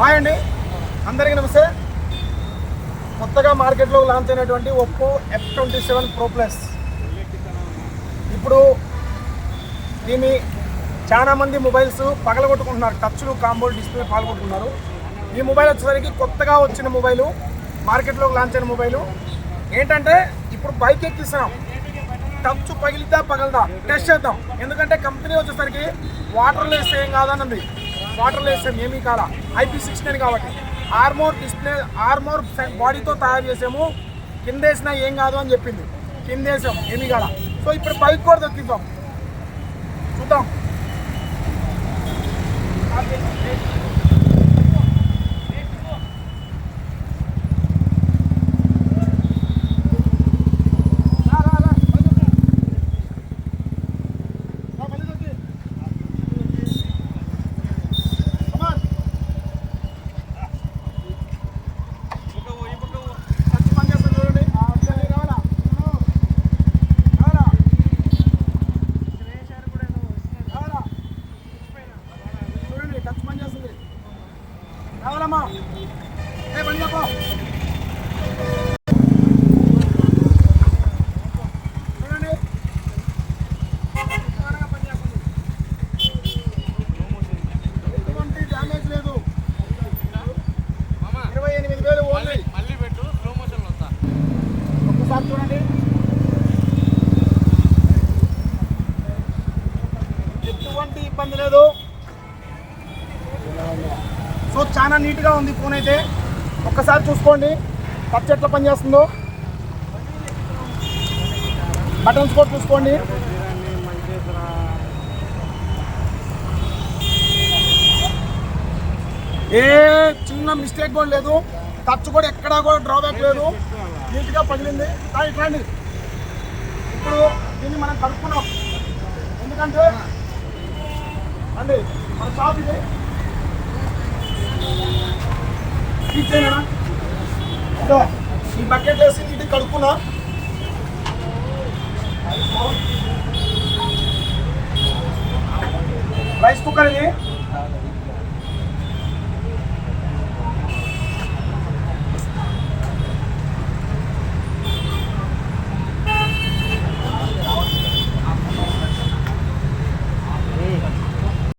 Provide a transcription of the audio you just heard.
Hi అండి. అందరికీ నమస్తే. కొత్తగా మార్కెట్లో లాంచ్ అయినటువంటి Oppo F twenty seven pro plus ఇప్పుడు దీన్ని చాలామంది మొబైల్స్ పగలగొట్టుకుంటున్నారు. టచ్లు కాంబో డిస్ప్లే పాల్గొట్టుకున్నారు ఈ మొబైల్ వచ్చేసరికి కొత్తగా వచ్చిన మొబైలు మార్కెట్లోకి లాంచ్ అయిన మొబైలు ఏంటంటే ఇప్పుడు బైక్ ఎక్కిస్తున్నాం. టచ్ పగిలిద్దా పగలదా? టెస్ట్ చేద్దాం. ఎందుకంటే కంపెనీ వచ్చేసరికి వాటర్లో వేస్తే ఏం కాదన్నది. వాటర్ వేస్తే ఏమీ కాల. ఐపీ సిక్స్టీన్ కాబట్టి. ఆర్మోర్ డిస్ప్లే ఆర్మోర్ బాడీతో తయారు చేసాము కింద వేసినా ఏం కాదు అని చెప్పింది. కింద వేసాం ఏమీ కాల. సో ఇప్పుడు బైక్ కూడా దొక్కిద్దాం. చూద్దాం. రావాలమ్మా. ఏ బండి చెప్పు చూడండి. ఎటువంటి డ్యామేజ్ లేదు. సో చాలా నీట్గా ఉంది ఫోన్ అయితే. ఒక్కసారి చూసుకోండి. టచ్ ఎట్లా పనిచేస్తుందో. బటన్స్ కూడా చూసుకోండి. ఏ చిన్న మిస్టేక్ కూడా లేదు. టచ్ కూడా ఎక్కడా కూడా డ్రాబ్యాక్ లేదు. నీట్గా పగిలింది. ఇట్లాంటి ఇప్పుడు దీన్ని మనం కలుపుకున్నాం ఎందుకంటే అండి మన షాప్ ఇది. ఇచ్చేనా ఈ బకెట్ వేసి ఇది కడుక్కున్నా. రైస్ కుక్కర్ ఇది.